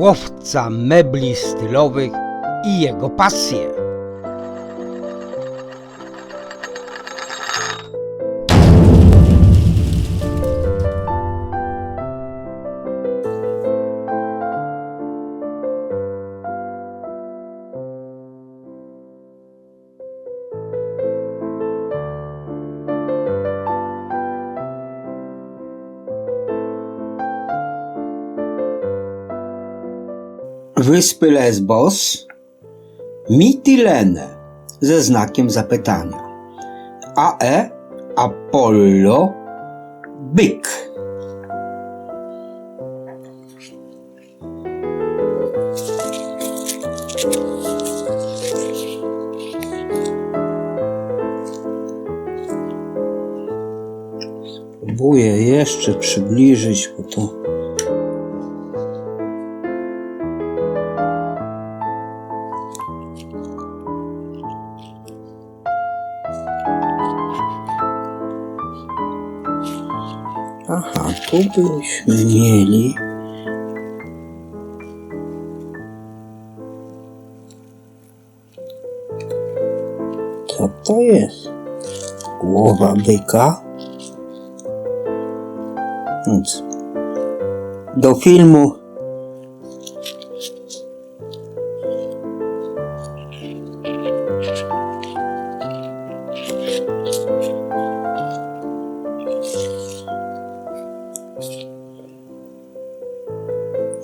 łowca mebli stylowych i jego pasje. Wyspy Lesbos, Mitilene ze znakiem zapytania. AE Apollo Byk. Spróbuję jeszcze przybliżyć, bo to Aha, tu byśmy mieli. Co to jest? Głowa byka? Nic. Do filmu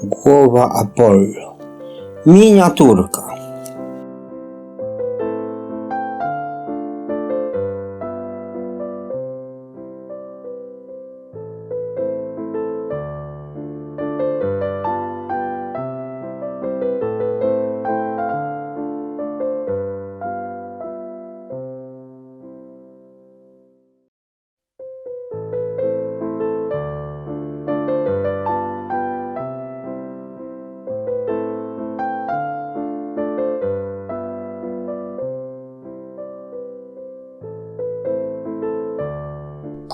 Głowa Apollo. Miniaturka.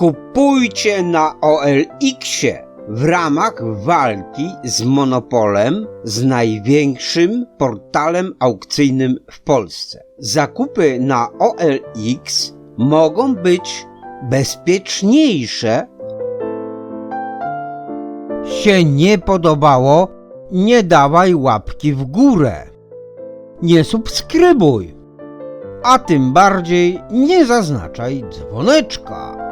Kupujcie na OLX-ie w ramach walki z monopolem z największym portalem aukcyjnym w Polsce. Zakupy na OLX mogą być bezpieczniejsze. Się nie podobało, nie dawaj łapki w górę. Nie subskrybuj, a tym bardziej nie zaznaczaj dzwoneczka.